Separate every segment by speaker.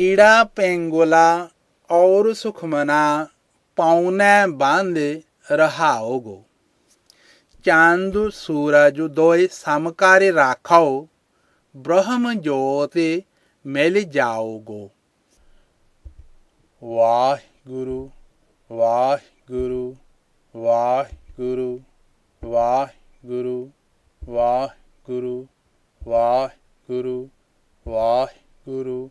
Speaker 1: ਈੜਾ ਪੈਂਗੋਲਾ ਔਰ ਸੁਖਮਨਾ ਪਾਉਨੈ ਬੰਦ ਰਹਾਓਗੋ। ਚਾਂਦ ਸੂਰਜ ਦੋਇ ਸਮਕਾਰੇ ਰਾਖੋ ਬ੍ਰਹਮ ਜੋਤ ਮਿਲ ਜਾਓਗੋ। Waheguru Waheguru Waheguru Waheguru Waheguru Waheguru Waheguru.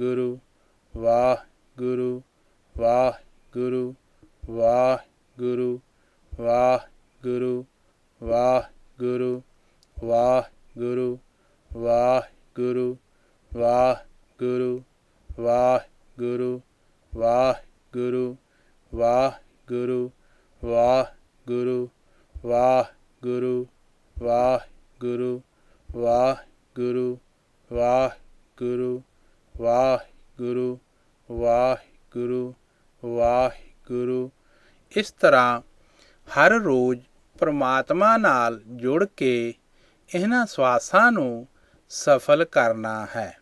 Speaker 1: Guru, Vah Guru, Vah Guru, Vah Guru, Vah Guru, Vah Guru, Vah Guru, Vah Guru, Vah Guru, Vah Guru, Vah Guru, Vah Guru, Vah Guru, Vah Guru, Vah Guru, Vah Guru, Vah Guru, Waheguru Waheguru Waheguru. ਇਸ ਤਰ੍ਹਾਂ ਹਰ ਰੋਜ਼ ਪਰਮਾਤਮਾ ਨਾਲ ਜੁੜ ਕੇ ਇਹਨਾਂ ਸਵਾਸਾਂ ਨੂੰ ਸਫਲ ਕਰਨਾ ਹੈ।